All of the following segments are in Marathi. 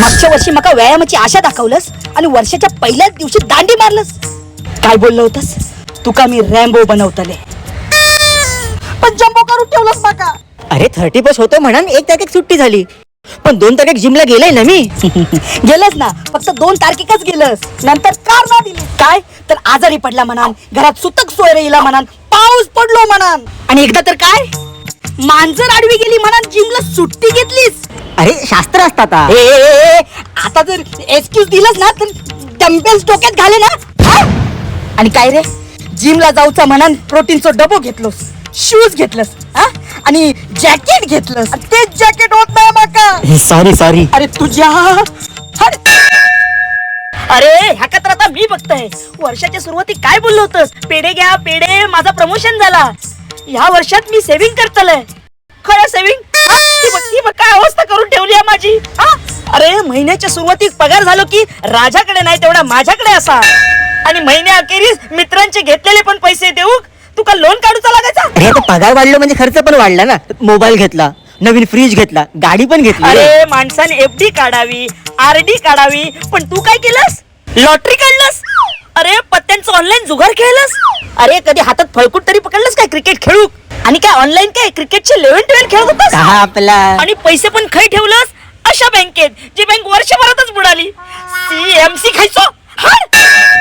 मागच्या वर्षी मका व्यायामाची आशा दाखवलंस आणि वर्षाच्या पहिल्याच दिवशी दांडी मारलंस. काय बोललं होतस? तुका मी रॅम्बो बनवतले. पण जम्बो करून ठेवलंस माका. अरे थर्टी बस होतो म्हणून एक तारखेक सुट्टी झाली. पण दोन तारखेक जिमला गेलाय ना मी? गेलंस ना फक्त दोन तारखेकच गेलंस. नंतर कार ना दिली. काय? तर आजारी पडला म्हणान घरात सुतक सोय राहिला म्हणान पाऊस पडलो म्हणान. आणि एकदा तर काय? मांजर आडवी गेली म्हणान जिमला सुट्टी घेतलीस. अरे शास्त्र असतात ए, ए, ए, ए, आता जर एक्सक्यूज दिलंस ना तर डम्पेल्स डोक्यात घाले ना. हा? आणि काय रे? जिमला जाऊचा म्हणान प्रोटीनचं डबो घेतलोस शूज घेतलंस हा? आणि जॅकेट घेतलंस. आणि तेच जॅकेट होत नाही माका. सॉरी सॉरी अरे तुझ्या हट. अरे ह्या तर आता मी बघताय. वर्षाच्या सुरुवाती काय बोललो होतस? पेढे घ्या पेढे माझा प्रमोशन झाला. ह्या वर्षात मी सेव्हिंग करतलय. खरं सेव्हिंग ती बघ काय अवस्था करून ठेवली आहे माझी? हा? अरे महिन्याच्या सुरुवातीत पगार झालो की राजाकडे नाही तेवढा माझ्याकडे असा. आणि महिन्या अखेरीस मित्रांचे घेतलेले पण पैसे देऊ? तुका लोन काढूचा लागायचा? अरे आता पगार वाढलो म्हणजे खर्च पण वाढला ना. मोबाईल घेतला नवीन फ्रीज घेतला गाडी पण घेतली. अरे माणसाने एफडी काढावी आरडी काढावी पण तू काय केलंस? लॉटरी काढलंस अरे पत्त्यांचं ऑनलाईन जुगार खेळलंस? अरे कधी हातात फळकूट तरी पकडलंस काय? क्रिकेट खेळू आणि काय ऑनलाईन काय क्रिकेटचे लेव्हन ट्वेल्व खेळत होतास? हा आपला? आणि पैसे पण खै ठेवलंस? अशा बँकेत जी बँक वर्षभरातच बुडाली. सीएमसी खायचो. हाड.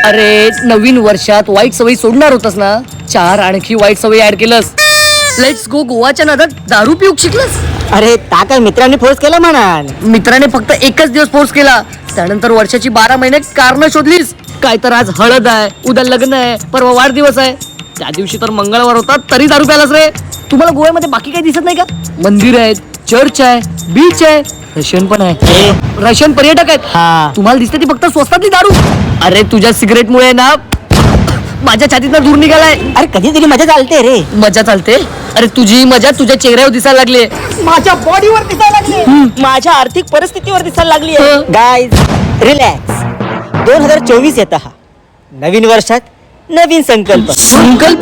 अरे नवीन वर्षात वाईट सवयी सोडणार होतास ना? चार आणखी वाईट सवयी ऍड केलंस. लेट्स गो गोवाच्या नादात दारू पिऊक शिकलस. अरे ता काय मित्रांनी फोर्स केला म्हणाल? मित्राने फक्त एकच दिवस फोर्स केला. त्यानंतर वर्षाची बारा महिने कारण शोधलीस. काय तर आज हळद आहे उद्या लग्न आहे परवा वाढदिवस आहे. त्या दिवशी तर मंगळवार होता तरी दारू प्यालास रे. तुम्हाला गोव्यामध्ये बाकी काही दिसत नाही का? मंदिर आहेत चर्च आहे बीच आहे रशियन पण आहे. रशियन पर्यटक आहेत. हा. तुम्हाला दिसते ती फक्त स्वस्तातली दारू. अरे तुझ्या सिगरेट मुळे ना माझ्या छातीतनं दूर निघालाय. अरे कधीतरी मजा चालते रे. मजा चालते? अरे तुझी मजा तुझ्या चेहऱ्यावर दिसायला लागली माझ्या बॉडीवर दिसायला लागली माझ्या आर्थिक परिस्थितीवर दिसायला लागली आहे गाईज रिलॅक्स दोन हजार चोवीस येत हा नवीन वर्षात नवीन संकल्प. संकल्प?